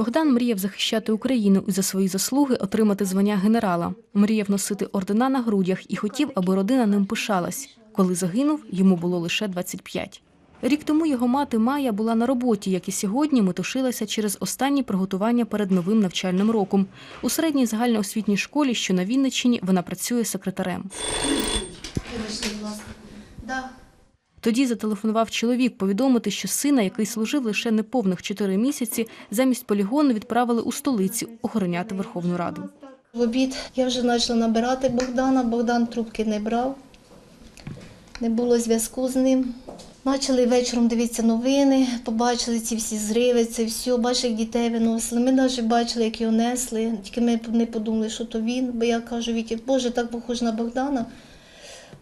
Богдан мріяв захищати Україну і за свої заслуги отримати звання генерала. Мріяв носити ордена на грудях і хотів, аби родина ним пишалась. Коли загинув, йому було лише 25. Рік тому його мати Майя була на роботі, як і сьогодні метушилася через останні приготування перед новим навчальним роком. У середній загальноосвітній школі, що на Вінниччині, вона працює секретарем. Тоді зателефонував чоловік повідомити, що сина, який служив лише неповних чотири місяці, замість полігону відправили у столицю охороняти Верховну Раду. В обід я вже почала набирати Богдана. Богдан трубки не брав, не було зв'язку з ним. Почали вечором дивитися новини, побачили ці всі зриви, це все, бачили, як дітей виносили. Ми навіть бачили, як його несли, тільки ми не подумали, що то він. Бо я кажу, Віті, Боже, так похож на Богдана,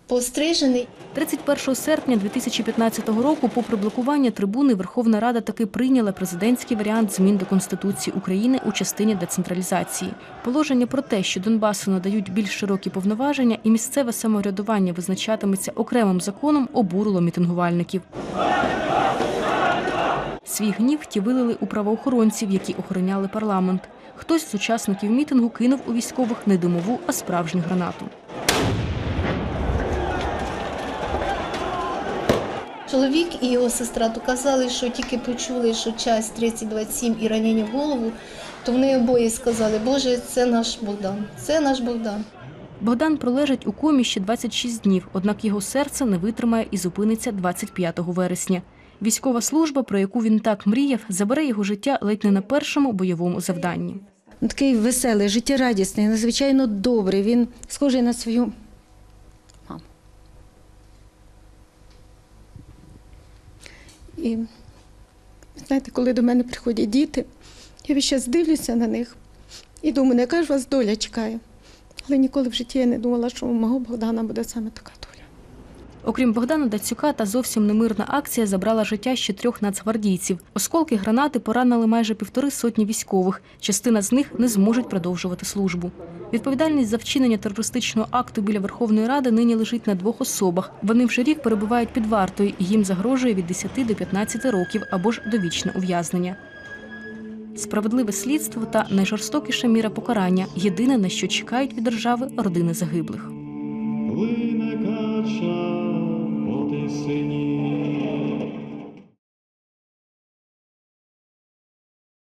пострижений. 31 серпня 2015 року, попри блокування трибуни, Верховна Рада таки прийняла президентський варіант змін до Конституції України у частині децентралізації. Положення про те, що Донбасу надають більш широкі повноваження і місцеве самоврядування визначатиметься окремим законом, обурило мітингувальників. Свій гнів ті вилили у правоохоронців, які охороняли парламент. Хтось з учасників мітингу кинув у військових не димову, а справжню гранату. Чоловік і його сестра то казали, що тільки почули, що час 3027 і ранення в голову, то вони обоє сказали, Боже, це наш Богдан, це наш Богдан. Богдан пролежить у комі ще 26 днів, однак його серце не витримає і зупиниться 25 вересня. Військова служба, про яку він так мріяв, забере його життя ледь не на першому бойовому завданні. Він такий веселий, життєрадісний, надзвичайно добрий. Він схожий на свою І знаєте, коли до мене приходять діти, я весь час дивлюся на них і думаю, не яка ж вас доля чекає. Але ніколи в житті я не думала, що у мого Богдана буде саме така доля. Окрім Богдана Дацюка, та зовсім немирна акція забрала життя ще трьох нацгвардійців. Осколки гранати поранили майже півтори сотні військових. Частина з них не зможуть продовжувати службу. Відповідальність за вчинення терористичного акту біля Верховної Ради нині лежить на двох особах. Вони вже рік перебувають під вартою, і їм загрожує від 10 до 15 років або ж довічне ув'язнення. Справедливе слідство та найжорстокіша міра покарання єдине, на що чекають від держави родини загиблих сині.